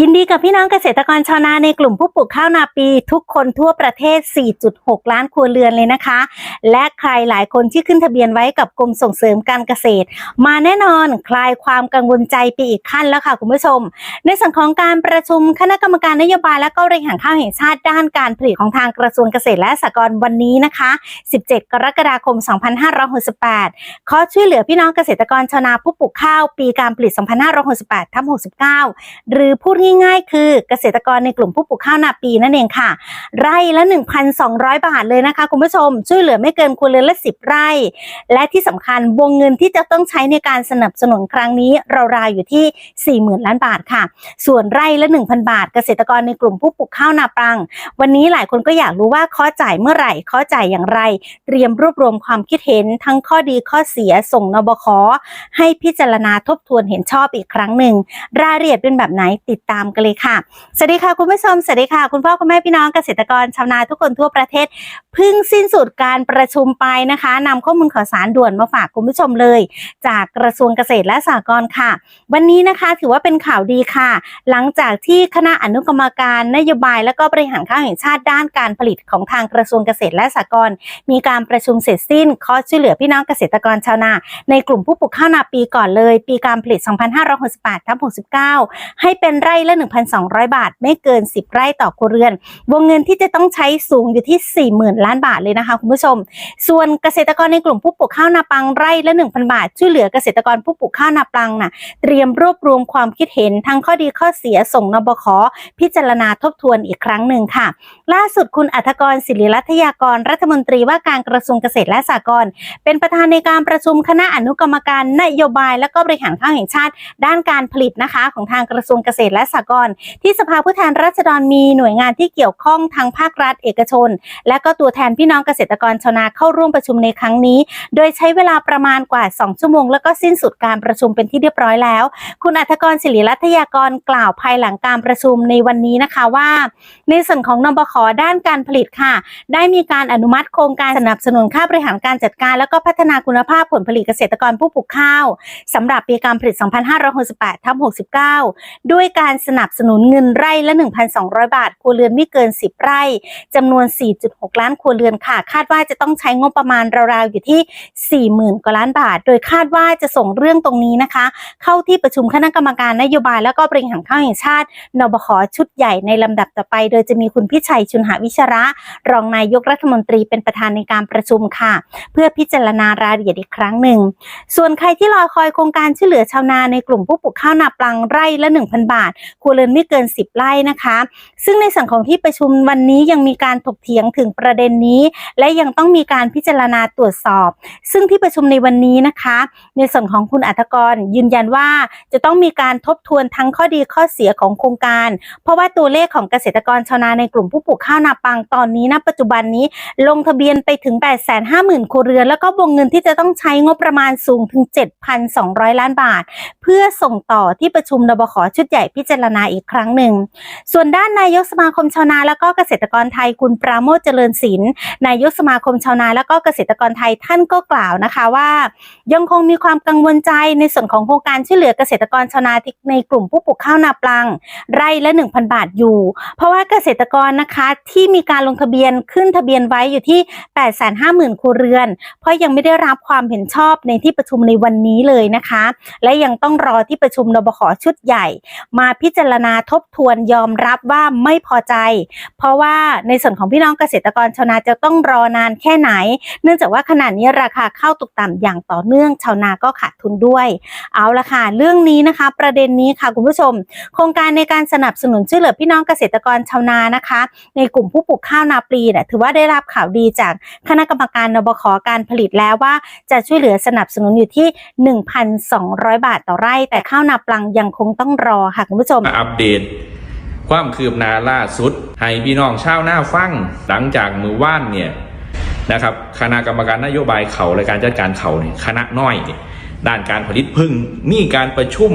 ยินดีกับพี่น้องเกษตรกรชาวนาในกลุ่มผู้ปลูกข้าวนาปี ทุกคนทั่วประเทศ 4.6 ล้านครัวเรือนเลยนะคะ และใครหลายคนที่ขึ้นทะเบียนไว้กับกรมส่งเสริมการเกษตร มาแน่นอนคลายความกังวลใจไปอีกขั้นแล้วค่ะคุณผู้ชม ในส่วนของการประชุมคณะกรรมการนโยบายและก็บริหารข้าวแห่งชาติด้านการผลิตของทางกระทรวงเกษตรและสหกรณ์วันนี้นะคะ 17 กรกฎาคม 2568ขอช่วยเหลือพี่น้องเกษตรกรชาวนาผู้ปลูกข้าว ปีการผลิต 2568ทับ69 หรือพูดง่าย ๆ คือเกษตรกรในกลุ่มผู้ปลูกข้าวนาปีนั่นเองค่ะ ไร่ละ 1,200 บาทเลยนะคะ คุณผู้ชม ช่วยเหลือไม่เกินครัวเรือนละ 10 ไร่ และที่สำคัญวงเงินที่จะต้องใช้ในการสนับสนุนครั้งนี้ราวๆอยู่ที่ 40,000 ล้านบาทค่ะ ส่วนไร่ละ 1,000 บาท เกษตรกรในกลุ่มผู้ปลูกข้าวนาปรัง วันนี้หลายคนก็อยากรู้ว่าข้อจ่ายเมื่อไหร่ข้อจ่ายอย่างไร เตรียมรวบรวมความคิดเห็นทั้งข้อดีข้อเสียส่งนบคให้พิจารณาทบทวนเห็นชอบอีกครั้งหนึ่งรายละเอียดเป็นแบบไหนติดตามกันเลยค่ะ สวัสดีค่ะคุณผู้ชม สวัสดีค่ะ คุณพ่อคุณแม่พี่น้องเกษตรกรชาวนาทุกคนทั่วประเทศเพิ่งสิ้นสุดการประชุมไปนะคะนำข้อมูลข่าวสารด่วนมาฝากคุณผู้ชมเลย จากกระทรวงเกษตรและสหกรณ์ค่ะ วันนี้นะคะถือว่าเป็นข่าวดีค่ะ หลังจากที่คณะอนุกรรมการนโยบาย และก็บริหารข้าวแห่งชาติด้านการผลิตของทางกระทรวงเกษตรและสหกรณ์มีการประชุมเสร็จสิ้นขอช่วยเหลือพี่น้องเกษตรกรชาวนา ในกลุ่มผู้ปลูกข้าวนาปีก่อนเลย ปีการผลิต 2568ทับ69 ให้เป็นไร่ร่ละ 1,200 บาท ไม่เกิน 10 ไร่ต่อครัวเรือน วงเงินที่จะต้องใช้สูงอยู่ที่ 40,000 ล้านบาทเลยนะคะคุณผู้ชม ส่วนเกษตรกรในกลุ่มผู้ปลูกข้าวนาปังไร่ละ 1,000 บาท ช่วยเหลือเกษตรกรผู้ปลูกข้าวนาปังน่ะเตรียมรวบรวมความคิดเห็นทั้งข้อดีข้อเสียส่งนบคพิจารณาทบทวนอีกครั้งหนึ่งค่ะ ล่าสุดคุณอัธกรศิริรัตยากรรัฐมนตรีว่าการกระทรวงเกษตรและสหกรณ์เป็นประธานในการประชุมคณะอนุกรรมการนโยบาย และก็บริหารข้าวแห่งชาติ ด้านการผลิตนะคะ ของทางกระทรวงเกษตรและสหกรณ์ที่สภาผู้แทนราษฎรมีหน่วยงานที่เกี่ยวข้องทางภาครัฐเอกชน และก็ตัวแทนพี่น้องเกษตรกรชาวนาเข้าร่วมประชุมในครั้งนี้ โดยใช้เวลาประมาณกว่า 2 ชั่วโมง แล้วก็สิ้นสุดการประชุมเป็นที่เรียบร้อยแล้ว คุณอัธกรศิริรัตยากรกล่าวภายหลังการประชุมในวันนี้นะคะว่า ในส่วนของนบคด้านการผลิตค่ะ ได้มีการอนุมัติโครงการสนับสนุนค่าบริหารการจัดการ แล้วก็พัฒนาคุณภาพผลผลิตเกษตรกรผู้ปลูกข้าวสำหรับปีการผลิต 2568ทับ69 ด้วยการสนับสนุนเงินไร่ละ 1,200 บาท ครัวเรือนไม่เกิน 10 ไร่จำนวน 4.6 ล้านครัวเรือนค่ะ คาดว่าจะต้องใช้งบประมาณราวๆ อยู่ที่ 40,000 กว่าล้านบาท โดยคาดว่าจะส่งเรื่องตรงนี้นะคะ เข้าที่ประชุมคณะกรรมการนโยบายแล้วก็บริหารข้าวแห่งชาติ นบขชุดใหญ่ในลำดับต่อไป โดยจะมีคุณพิชัยชุนหาวิชระ รองนายกรัฐมนตรีเป็นประธานในการประชุมค่ะ เพื่อพิจารณารายละเอียดอีกครั้งหนึ่ง ส่วนใครที่รอคอยโครงการช่วยเหลือชาวนาในกลุ่มผู้ปลูกข้าวนาปลังไร่ละ 1,000 บาทครัวเรือนไม่เกิน 10 ไร่นะคะ ซึ่งในส่วนของที่ประชุมวันนี้ยังมีการถกเถียงถึงประเด็นนี้ และยังต้องมีการพิจารณาตรวจสอบ ซึ่งที่ประชุมในวันนี้นะคะ ในส่วนของคุณอัธกรยืนยันว่าจะต้องมีการทบทวนทั้งข้อดีข้อเสียของโครงการ เพราะว่าตัวเลขของเกษตรกรชาวนาในกลุ่มผู้ปลูกข้าวนาปังตอนนี้ณปัจจุบันนี้ลงทะเบียนไปถึง 850,000ครัวเรือน แล้วก็วงเงินที่จะต้องใช้งบประมาณสูงถึง 7,200 ล้านบาท เพื่อส่งต่อที่ประชุมนบขชุดใหญ่พิจารณาอีกครั้งหนึ่ง ส่วนด้านนายกสมาคมชาวนาและก็เกษตรกรไทยคุณปราโมทเจริญศิลป์นายกสมาคมชาวนาและก็เกษตรกรไทยท่านก็กล่าวนะคะว่า ยังคงมีความกังวลใจในส่วนของโครงการช่วยเหลือเกษตรกรชาวนาในกลุ่มผู้ปลูกข้าวนาปลัง ไร่ละ 1,000 บาทอยู่ เพราะว่าเกษตรกรนะคะที่มีการลงทะเบียนขึ้นทะเบียนไว้อยู่ที่ 850,000ครัวเรือน เพราะยังไม่ได้รับความเห็นชอบในที่ประชุมในวันนี้เลยนะคะ และยังต้องรอที่ประชุมนบขชุดใหญ่มาพิพิจารณาทบทวนยอมรับว่าไม่พอใจ เพราะว่าในส่วนของพี่น้องเกษตรกรชาวนาจะต้องรอนานแค่ไหน เนื่องจากว่าขณะนี้ราคาข้าวตกต่ำอย่างต่อเนื่องชาวนาก็ขาดทุนด้วย เอาละค่ะเรื่องนี้นะคะ ประเด็นนี้ค่ะคุณผู้ชม โครงการในการสนับสนุนช่วยเหลือพี่น้องเกษตรกรชาวนานะคะ ในกลุ่มผู้ปลูกข้าวนาปลีเนี่ยถือว่าได้รับข่าวดีจากคณะกรรมการนบขการผลิตแล้วว่าจะช่วยเหลือสนับสนุนอยู่ที่ 1,200 บาทต่อไร่ แต่ข้าวนาปลังยังคงต้องรอค่ะคุณผู้ชมมมาอัปเดต ความคืบหน้าล่าสุด ให้พี่น้องชาวหน้าฟัง หลังจากมือว่านเนี่ยนะครับคณะกรรมการนโยบายเขาและการจัดการเขาเนี่ยคณะน้อยเนี่ยด้านการผลิตพึ่งมีการประชุม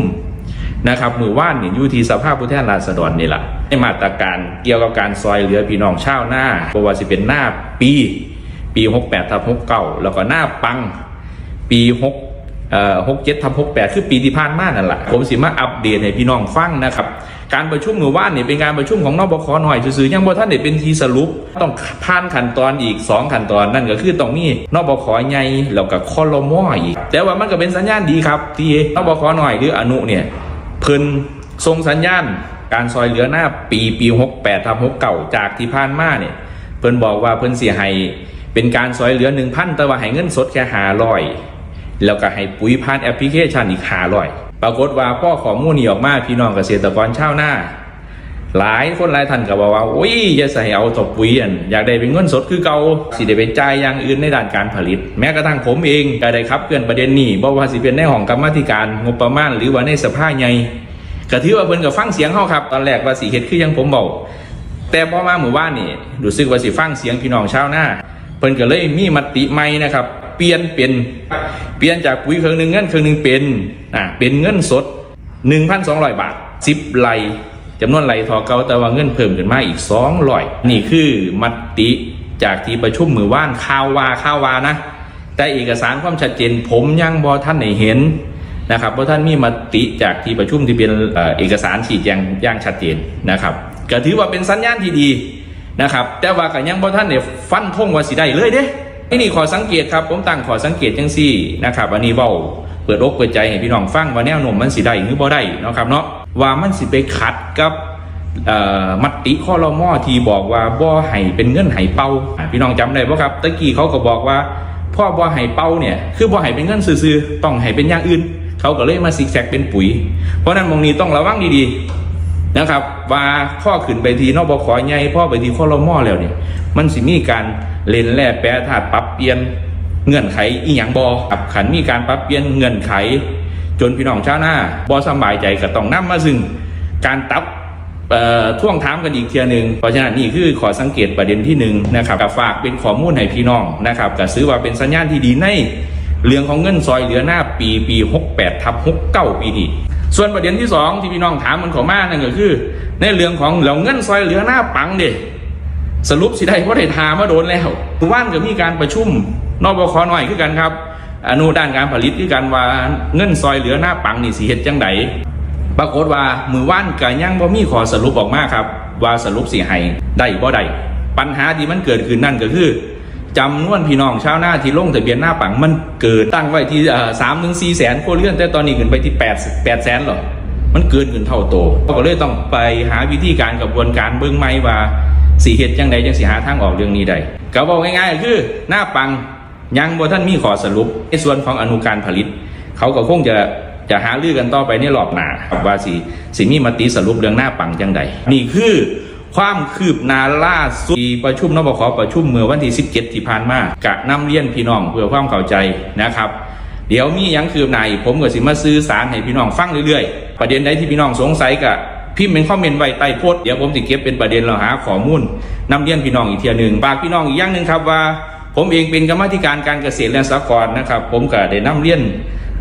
นะครับมือว่านเนี่ยยูทีสภาพผู้แทนราษฎรนี่แหละในมาตรการเกี่ยวกับการซอยเหลือพี่น้องชาวหน้าเพระว่าสิเป็นหน้าปี ปี 68ทับ69 แล้วก็หน้าปัง ปี 6 เอ่อ67ทับ68คือปีที่ผ่านมานั่นแหละผมสิมาอัปเดตให้พี่น้องฟังนะครับ การประชุมหมือว่านเนี่ยเป็นการประชุมของนบคหน่อยซื่อๆยังบ่ท่านได้เป็นทีสรุป ต้องผ่านขั้นตอนอีก 2 ขั้นตอนนั่นก็คือต้องมีนบคใหญ่แล้วก็คอรมออีก แต่ว่ามันก็เป็นสัญญาณดีครับ ที่นบคหน่อยหรืออนุเนี่ยเพิ่นส่งสัญญาณ การซอยเหลือหน้าปีปี68ทำ69จากที่ผ่านมาเนี่ยเพิ่นบอกว่าเพิ่นเสิให้เป็นการซอยเหลือ1,000แต่ว่าให้เงินสดแค่500 แล้วก็ให้ปุ๋ยผ่านแอปพลิเคชันอีกหาร้อยปรากฏว่าพ่อข้อมูลนี้ออกมาพี่น้องเกษตรกรชาวนาหลายคนหลายท่านก็บอกว่าโอ้ยอย่าใส่เอาตบปุ๋ยอันอยากได้เป็นเงินสดคือเก่าสิได้ไปจ่ายอย่างอื่นในด้านการผลิต แม้กระทั่งผมเองก็ได้ขับเคลื่อนประเด็นนี้บ่ว่าสิเป็นในห้องกรรมธิการงบประมาณหรือว่าในสภาใหญ่ก็ถือว่าเพิ่นก็ฟังเสียงเฮาครับ ตอนแรกว่าสิเฮ็ดคือยังผมบอกแต่พอมาหมู่บ้านนี่รู้สึกว่าสิฟังเสียงพี่น้องชาวนาเพิ่นก็เลยมีมติใหม่นะครับ เปลี่ยนเป็นเปลี่ยนจากปุ๋ยเครื่องหนึ่งเงินเครื่องหนึ่งเป็นอ่าเป็นเงินสด 1,200 บาท10ไร่จำนวนไรทอเก่าแต่ว่าเงินเพิ่มขึ้นมาอีก200นี่คือมติจากที่ประชุมมือว่านข่าววาข่าววานะ แต่เอกสารความชัดเจนผมยังบอท่านไหนเห็นนะครับเพราะท่านมีมติจากที่ประชุมที่เป็นเอกสารชี้แจงย่างชัดเจนนะครับก็ถือว่าเป็นสัญญาณที่ดีนะครับ แต่ว่าก็ยังบอท่านเนี่ยฟันธงว่าสิได้เลยเด้ ที่นี่ขอสังเกตครับผมตั้งขอสังเกตจังซี่นะครับอันนี้เว้าเปิดอกเปิดใจให้พี่น้องฟังว่าแนวโน้มมันสิได้หรือบ่ได้เนาะครับเนาะว่ามันสิไปขัดกับเอ่อมติข้อรมอที่บอกว่าบ่ให้เป็นเงินไห้เป้าพี่น้องจำได้ป่ะครับตะกี้เขาก็บอกว่าพ่อบ่ให้เป้าเนี่ยคือบ่ให้เป็นเงินซื่อๆต้องให้เป็นอย่างอื่น เขาก็เลยมาซิกแซกเป็นปุ๋ย เพราะนั้นมองนี้ต้องระวังดีๆนะครับ ว่าข้อขึ้นไปทีนบขใหญ่พ่อไปทีข้อรมอแล้วเนี่ย มันสิมีการเล่นแร่แปรธาตุปรับเปลี่ยนเงื่อนไขอีหยังบอครับขันมีการปรับเปลี่ยนเงื่อนไข จนพี่น้องชาวนาบอสบายใจก็ต้องนํมาซึ่งการตับเอ่อท่วงถามกันอีกเทียหนึ่งเพราะฉะนั้นนี่คือขอสังเกตประเด็นที่หนึ่งนะครับกับฝากเป็นข้อมูลให้พี่น้องนะครับก็ซื้อว่าเป็นสัญญาณที่ดีในเรื่องของเงินซอยเหลือหน้าปีปี 68ทับ69 ปีนี้ส่วนประเด็นที่สองที่พี่น้องถามมันขอมากนั่นก็คือ ในเรื่องของเราเงินซอยเหลือหน้าปังเด็ สรุปสิได้เพราะได้ถามมาโดนแล้วเมื่อว่านก็มีการประชุมนอบคหน่อยคือกันครับ อนุด้านการผลิตคือกันว่าเงินซอยเหลือหน้าปังนี่สิเฮ็ดจังไดปรากฏว่ามือว่านก็ยังบ่มีขอสรุปออกมาครับ ว่าสรุปสิให้ได้บ่ได้ปัญหาที่มันเกิดขึ้นนั่นก็คือจำนวนพี่น้องชาวนาที่ลงทะเบียนหน้าปังมันเกิดตั้งไว้ที่สามถึงสี่แสนโครัวเรื่อนแต่ตอนนี้ขึ้นไปที่แปดแปดแสนหรอมันเกินขึ้นเท่าโตก็เลยต้องไปหาวิธีการกระบวนการเบื้องไม้ว่า สีเหตุจังใดจังสิหาทางออกเรื่องนี้ได้ก็บอกง่ายๆคือหน้าปังยังบ่ท่านมีขอสรุปในส่วนของอนุการผลิต เขาก็คงจะจะหาลือกันต่อไปในรอบหน้าว่าสิสิมีมติสรุปเรื่องหน้าปังจังใดนี่คือความคืบหน้าล่าสุดประชุมนบขประชุมเมื่อวันที่ 17 ที่ผ่านมากะนำเรียนพี่น้องเพื่อความเข้าใจนะครับ เดี๋ยวมียังคืบหน้าผมก็สิมาซื้อสารให้พี่น้องฟังเรื่อยๆ ประเด็นใดที่พี่น้องสงสัยกะ พิมพ์เป็นคอมเมนต์ไว้ใต้โพสต์เดี๋ยวผมสิเก็บเป็นประเด็นเราหาข้อมูลนำเรียนพี่น้องอีกเทียหนึ่งฝากพี่น้องอีกอย่างหนึ่งครับว่า ผมเองเป็นกรรมธิการการเกษตรและสหกรณ์นะครับ ผมก็ได้นำเรียน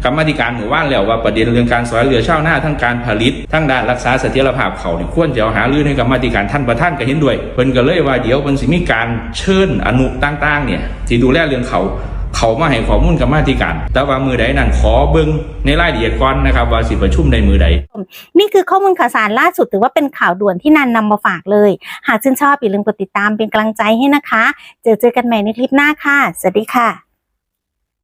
กรรมธิการหมู่บ้านแล้วว่าประเด็นเรื่องการสอยเหลือชาวนาทั้งการผลิต ทั้งด้านรักษาเสถียรภาพเขาเนี่ยควรจะเอาหารือในกรรมธิการท่านประธานก็เห็นด้วยเพิ่นก็เลยว่าเดี๋ยวเพิ่นสิมีการเชิญอนุต่างๆเนี่ยที่ดูแลเรื่องเขา เขามาให้ข้อมูลกับมาธิการ แต่ว่ามือใดนั่นขอเบิ้งในรายละเอียดก่อนนะครับว่าสิประชุมในมือใด นี่คือข้อมูลข่าวสารล่าสุดถือว่าเป็นข่าวด่วนที่นันนำมาฝากเลย หากชื่นชอบอย่าลืมกดติดตามเป็นกำลังใจให้นะคะ เจอเจอกันใหม่ในคลิปหน้าค่ะ สวัสดีค่ะ